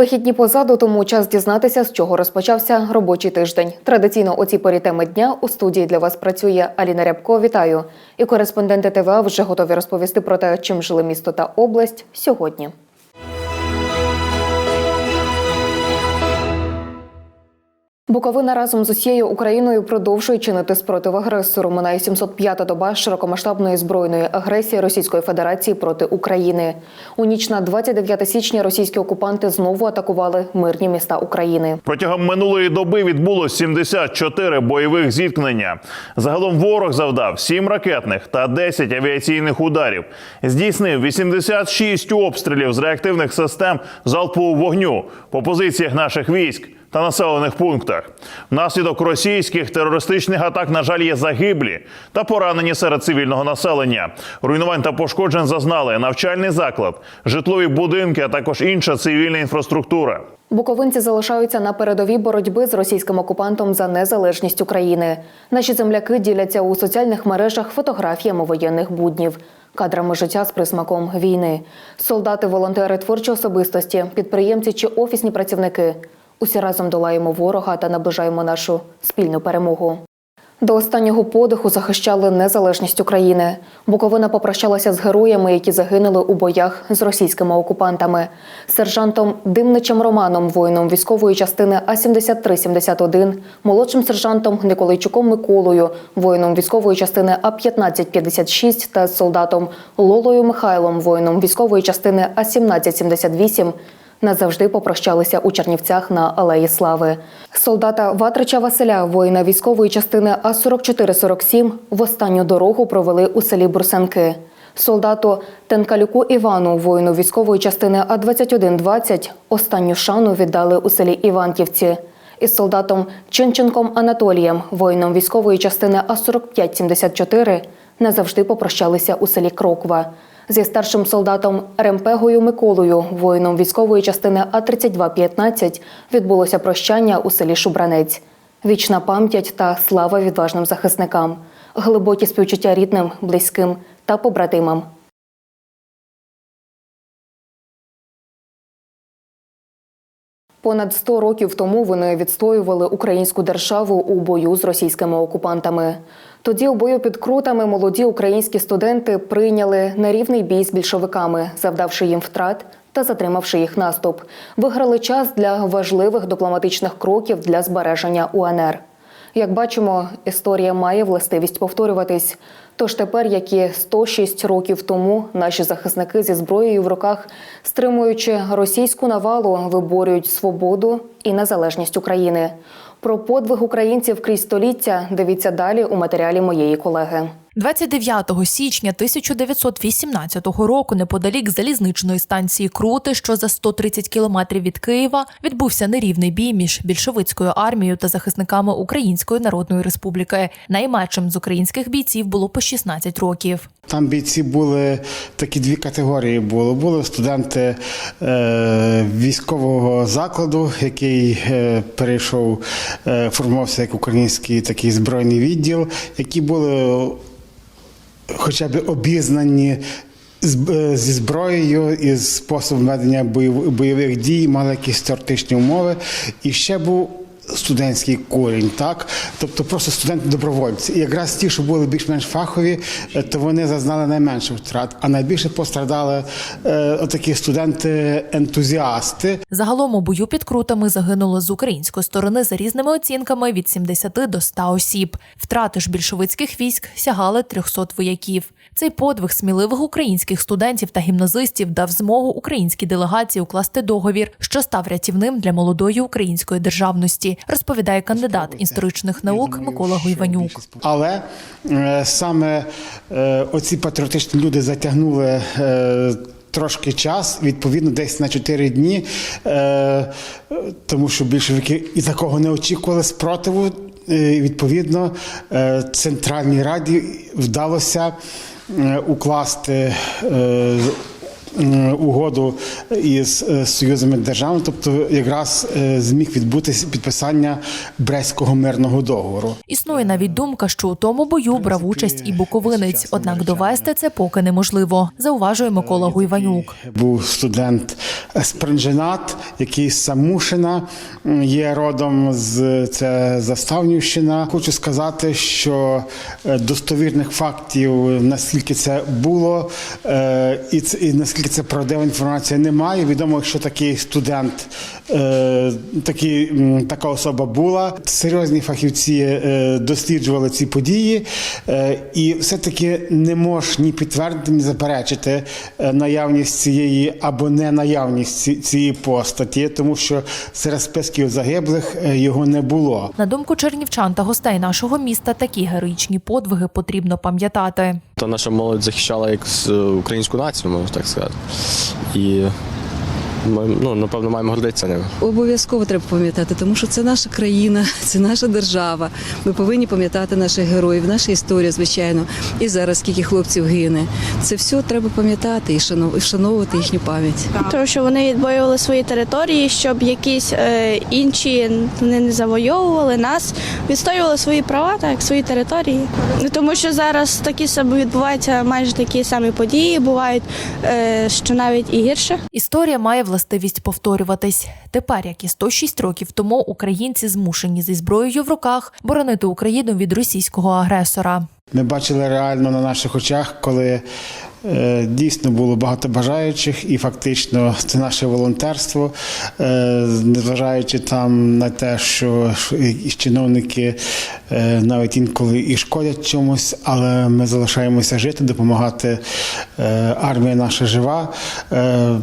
Вихідні позаду, тому час дізнатися, з чого розпочався робочий тиждень. Традиційно у цій порі теми дня у студії для вас працює Аліна Рябко. Вітаю! І кореспонденти ТВА вже готові розповісти про те, чим жили місто та область сьогодні. Буковина разом з усією Україною продовжує чинити спротив агресору. Минає 705-та доба широкомасштабної збройної агресії Російської Федерації проти України. У ніч на 29 січня російські окупанти знову атакували мирні міста України. Протягом минулої доби відбулось 74 бойових зіткнення. Загалом ворог завдав 7 ракетних та 10 авіаційних ударів. Здійснив 86 обстрілів з реактивних систем залпового вогню по позиціях наших військ та населених пунктах. Внаслідок російських терористичних атак, на жаль, є загиблі та поранені серед цивільного населення. Руйнувань та пошкоджень зазнали навчальний заклад, житлові будинки, а також інша цивільна інфраструктура. Буковинці залишаються на передовій боротьби з російським окупантом за незалежність України. Наші земляки діляться у соціальних мережах фотографіями воєнних буднів, кадрами життя з присмаком війни. Солдати, волонтери, творчі особистості, підприємці чи офісні працівники. Усі разом долаємо ворога та наближаємо нашу спільну перемогу. До останнього подиху захищали незалежність України. Буковина попрощалася з героями, які загинули у боях з російськими окупантами. Сержантом Димничем Романом, воїном військової частини А-7371, молодшим сержантом Николайчуком Миколою, воїном військової частини А-1556 та солдатом Лолою Михайлом, воїном військової частини А-1778 назавжди попрощалися у Чернівцях на Алеї Слави. Солдата Ватрича Василя, воїна військової частини А-4447, в останню дорогу провели у селі Бурсанки. Солдату Тенкалюку Івану, воїну військової частини А-2120, останню шану віддали у селі Іванківці. Із солдатом Чинченком Анатолієм, воїном військової частини А-4574, назавжди попрощалися у селі Кроква. Зі старшим солдатом Ремпегою Миколою, воїном військової частини А-3215, відбулося прощання у селі Шубранець. Вічна пам'ять та слава відважним захисникам, глибокі співчуття рідним, близьким та побратимам. Понад 100 років тому вони відстоювали українську державу у бою з російськими окупантами. Тоді у бою під крутами молоді українські студенти прийняли нерівний бій з більшовиками, завдавши їм втрат та затримавши їх наступ. Виграли час для важливих дипломатичних кроків для збереження УНР. Як бачимо, історія має властивість повторюватись. Тож тепер, як і 106 років тому, наші захисники зі зброєю в руках, стримуючи російську навалу, виборюють свободу і незалежність України. Про подвиг українців крізь століття дивіться далі у матеріалі моєї колеги. 29 січня 1918 року, неподалік залізничної станції Крути, що за 130 кілометрів від Києва, відбувся нерівний бій між більшовицькою армією та захисниками Української Народної Республіки. Наймладшим з українських бійців було по 16 років. Там бійці були такі дві категорії. Були були студенти е, військового закладу, який е, перейшов, е, формувався як український такий збройний відділ, які були хоча б обізнані. е, Зі зброєю і з способом ведення бойов- бойових дій мали якісь теоретичні умови. І ще був студентський корінь, так тобто просто студенти-добровольці. І якраз ті, що були більш-менш фахові, е, то вони зазнали найменше втрат. А найбільше пострадали е, отакі студенти-ентузіасти. Загалом у бою під крутами загинуло з української сторони за різними оцінками від 70 до 100 осіб. Втрати ж більшовицьких військ сягали 300 вояків. Цей подвиг сміливих українських студентів та гімназистів дав змогу українській делегації укласти договір, що став рятівним для молодої української державності, розповідає кандидат історичних наук Микола Гуйванюк. Але е, саме е, оці патріотичні люди затягнули. Е, Трошки час, відповідно, десь на 4 дні, е, тому що більшовики і такого не очікували спротиву. Відповідно, Центральній Раді вдалося укласти е, угоду із е, союзними державами, тобто якраз е, зміг відбутися підписання Брестського мирного договору. Існує навіть думка, що у тому бою брав участь і буковинець, однак довести це поки неможливо, зауважує Микола Гуйванюк. Був студент з Принженат, який з Самушина є родом з це Заставнівщина. Хочу сказати, що е, достовірних фактів, наскільки це було, е, і, це- і наскільки це правдива інформація, немає. Відомо, що такий студент, е, такий, така особа була. Серйозні фахівці е, досліджували ці події, е, і все-таки не можеш ні підтвердити, ні заперечити е, наявність цієї або не наявність ці- цієї постаті, тому що серед списків загиблих е, його не було. На думку чернівчан та гостей нашого міста, такі героїчні подвиги потрібно пам'ятати. То наша молодь захищала е, українську націю, можна так сказати. І ми, ну, напевно, маємо гордитися ними. Обов'язково треба пам'ятати, тому що це наша країна, це наша держава. Ми повинні пам'ятати наших героїв, наша історія, звичайно. І зараз скільки хлопців гине. Це все треба пам'ятати і шанов- і вшановувати їхню пам'ять. Тому що вони відбоювали свої території, щоб якісь е, інші вони не завойовували нас, відстоювали свої права, так свої території. Тому що зараз такі самі відбуваються майже такі самі події, бувають е, що навіть і гірше. Історія має властивість повторюватись. Тепер, як і 106 років тому, українці змушені зі зброєю в руках боронити Україну від російського агресора. Ми бачили реально на наших очах, коли е, дійсно було багато бажаючих, і фактично це наше волонтерство, е, незважаючи там на те, що чиновники е, навіть інколи і шкодять чомусь, але ми залишаємося жити, допомагати. Е, армія наша жива. Е,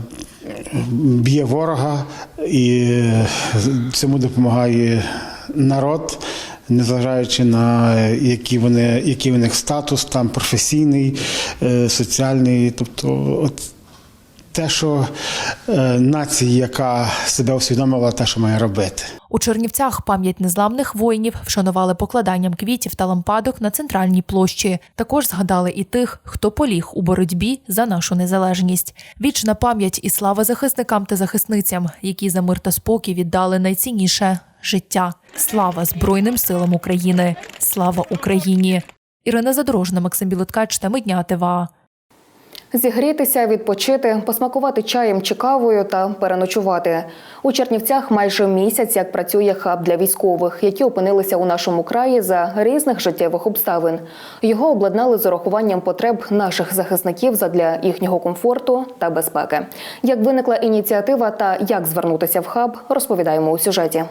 Б'є ворога і е, цьому допомагає народ незважаючи на е, які вони, який у них статус, там професійний, е, соціальний. Тобто, от те, що е, нація, яка себе усвідомила, те, що має робити. У Чернівцях пам'ять незламних воїнів вшанували покладанням квітів та лампадок на центральній площі. Також згадали і тих, хто поліг у боротьбі за нашу незалежність. Вічна пам'ять і слава захисникам та захисницям, які за мир та спокій віддали найцінніше життя. Слава Збройним силам України! Слава Україні! Ірина Задорожна, Максим Білоткач, теми дня ТВА. Зігрітися, відпочити, посмакувати чаєм чи кавою та переночувати. У Чернівцях майже місяць як працює хаб для військових, які опинилися у нашому краї за різних життєвих обставин. Його обладнали з урахуванням потреб наших захисників задля їхнього комфорту та безпеки. Як виникла ініціатива та як звернутися в хаб, розповідаємо у сюжеті.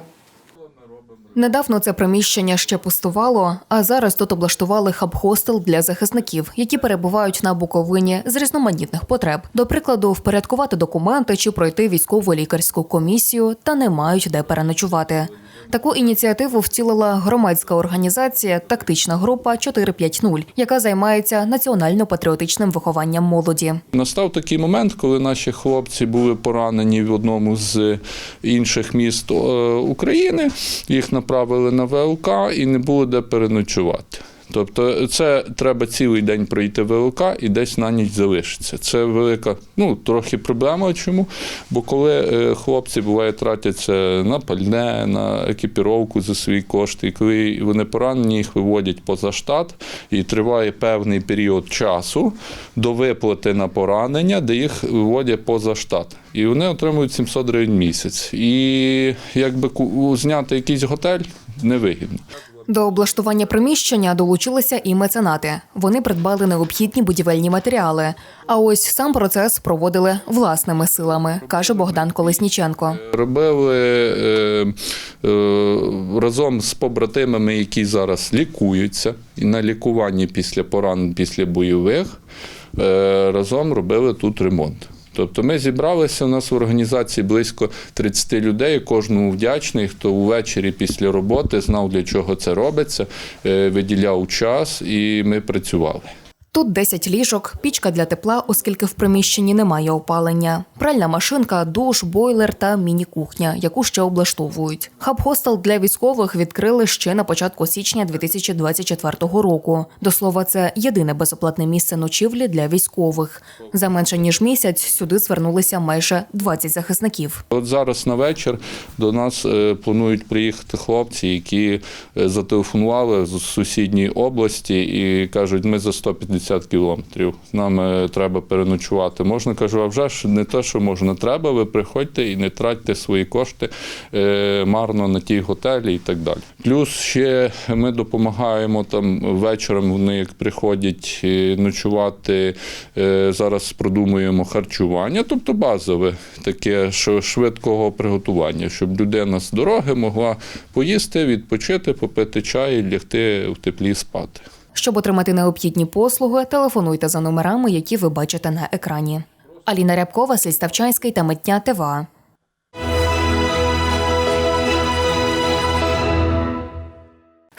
Недавно це приміщення ще пустувало, а зараз тут облаштували хаб-хостел для захисників, які перебувають на Буковині з різноманітних потреб. До прикладу, впорядкувати документи чи пройти військову лікарську комісію та не мають де переночувати. Таку ініціативу втілила громадська організація Тактична група 450, яка займається національно-патріотичним вихованням молоді. Настав такий момент, коли наші хлопці були поранені в одному з інших міст е, України. Їх направили на ВЛК і не було де переночувати. Тобто, це треба цілий день пройти ВЛК і десь на ніч залишиться. Це велика, ну трохи проблема. Чому? Бо коли е, хлопці буває тратяться на пальне, на екіпіровку за свої кошти, і коли вони поранені, їх виводять поза штат, і триває певний період часу до виплати на поранення, де їх виводять поза штат. І вони отримують 700 гривень місяць. І якби зняти якийсь готель невигідно. До облаштування приміщення долучилися і меценати. Вони придбали необхідні будівельні матеріали. А ось сам процес проводили власними силами, каже Богдан Колесніченко. Робили е, е, разом з побратимами, які зараз лікуються, і на лікуванні після поранень, після бойових, е, разом робили тут ремонт. Тобто ми зібралися, у нас в організації близько 30 людей, кожному вдячний, хто увечері після роботи знав, для чого це робиться, е, виділяв час, і ми працювали. Тут 10 ліжок, пічка для тепла, оскільки в приміщенні немає опалення, пральна машинка, душ, бойлер та міні-кухня, яку ще облаштовують. Хаб-хостел для військових відкрили ще на початку січня 2024 року. До слова, це єдине безоплатне місце ночівлі для військових. За менше ніж місяць сюди звернулися майже 20 захисників. От зараз на вечір до нас е, планують приїхати хлопці, які е, зателефонували з сусідньої області і кажуть, ми за 150 кілометрів. Нам е, треба переночувати. Можна кажу, а вже ж не те, що можна, треба. Ви приходьте і не тратьте свої кошти е, марно на ті готелі і так далі. Плюс ще ми допомагаємо там вечором. Вони як приходять е, ночувати. Зараз продумуємо харчування, тобто базове таке що швидкого приготування, щоб людина з дороги могла поїсти, відпочити, попити чай і лягти в теплі спати. Щоб отримати необхідні послуги, телефонуйте за номерами, які ви бачите на екрані. Аліна Рябкова, Ставчанський та Митня ТВА.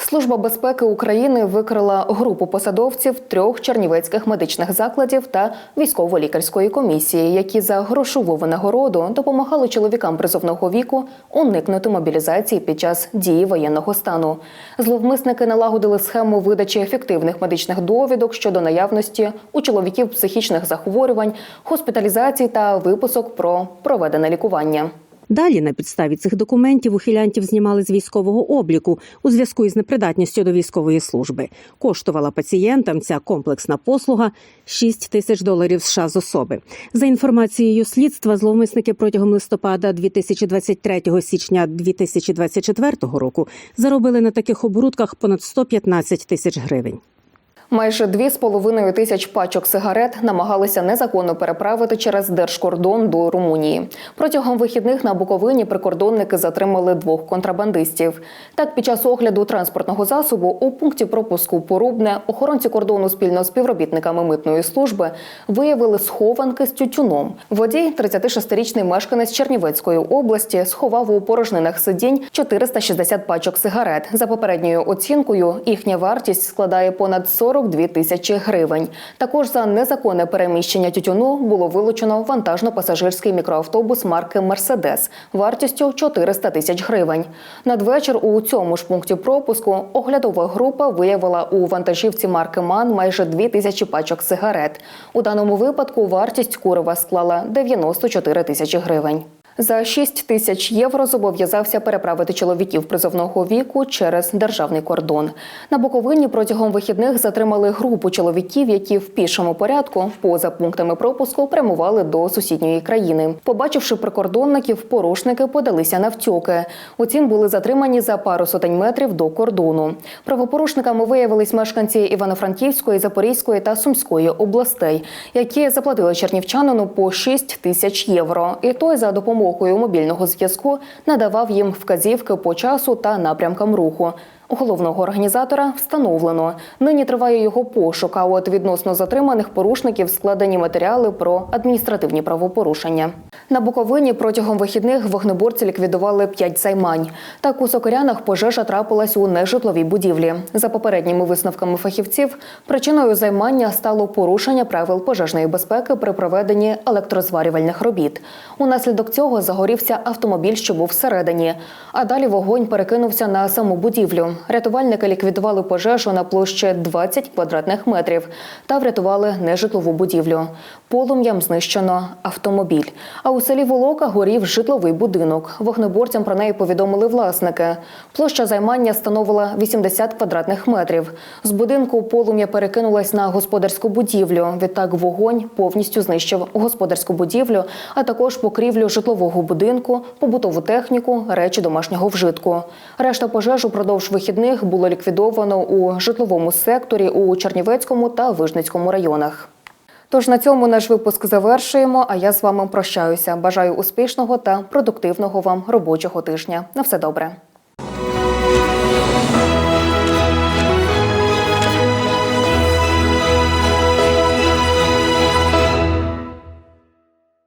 Служба безпеки України викрила групу посадовців трьох чернівецьких медичних закладів та військово-лікарської комісії, які за грошову винагороду допомагали чоловікам призовного віку уникнути мобілізації під час дії воєнного стану. Зловмисники налагодили схему видачі ефективних медичних довідок щодо наявності у чоловіків психічних захворювань, госпіталізації та виписок про проведене лікування. Далі на підставі цих документів ухилянтів знімали з військового обліку у зв'язку із непридатністю до військової служби. Коштувала пацієнтам ця комплексна послуга 6 тисяч доларів США з особи. За інформацією слідства, зловмисники протягом листопада 2023 січня 2024 року заробили на таких оборудках понад 115 тисяч гривень. Майже 2,5 тисяч пачок сигарет намагалися незаконно переправити через держкордон до Румунії. Протягом вихідних на Буковині прикордонники затримали двох контрабандистів. Так, під час огляду транспортного засобу у пункті пропуску Порубне охоронці кордону спільно з співробітниками митної служби виявили схованки з тютюном. Водій, 36-річний мешканець Чернівецької області, сховав у порожнинах сидінь 460 пачок сигарет. За попередньою оцінкою їхня вартість складає понад 42 тисячі гривень. Також за незаконне переміщення тютюну було вилучено вантажно-пасажирський мікроавтобус марки Мерседес вартістю 400 тисяч гривень. Надвечір у цьому ж пункті пропуску оглядова група виявила у вантажівці марки МАН майже 2 тисячі пачок сигарет. У даному випадку вартість курива склала 94 тисячі гривень. За 6 тисяч євро зобов'язався переправити чоловіків призовного віку через державний кордон. На Буковині протягом вихідних затримали групу чоловіків, які в пішому порядку поза пунктами пропуску прямували до сусідньої країни. Побачивши прикордонників, порушники подалися на втьоки. Утім, були затримані за пару сотень метрів до кордону. Правопорушниками виявились мешканці Івано-Франківської, Запорізької та Сумської областей, які заплатили чернівчанину по 6 тисяч євро. І той за допомогою мобільного зв'язку надавав їм вказівки по часу та напрямкам руху. Головного організатора встановлено. Нині триває його пошук. А от відносно затриманих порушників складені матеріали про адміністративні правопорушення. На Буковині протягом вихідних вогнеборці ліквідували п'ять займань. Так у Сокирянах пожежа трапилась у нежитловій будівлі. За попередніми висновками фахівців, причиною займання стало порушення правил пожежної безпеки при проведенні електрозварювальних робіт. Унаслідок цього загорівся автомобіль, що був всередині. А далі вогонь перекинувся на саму будівлю. Рятувальники ліквідували пожежу на площі 20 квадратних метрів та врятували нежитлову будівлю. Полум'ям знищено автомобіль. А у селі Волока горів житловий будинок. Вогнеборцям про неї повідомили власники. Площа займання становила 80 квадратних метрів. З будинку полум'я перекинулась на господарську будівлю. Відтак вогонь повністю знищив господарську будівлю, а також покрівлю житлового будинку, побутову техніку, речі домашнього вжитку. Решта пожеж упродовж вихідних було ліквідовано у житловому секторі у Чернівецькому та Вижницькому районах. Тож на цьому наш випуск завершуємо. А я з вами прощаюся. Бажаю успішного та продуктивного вам робочого тижня. На все добре.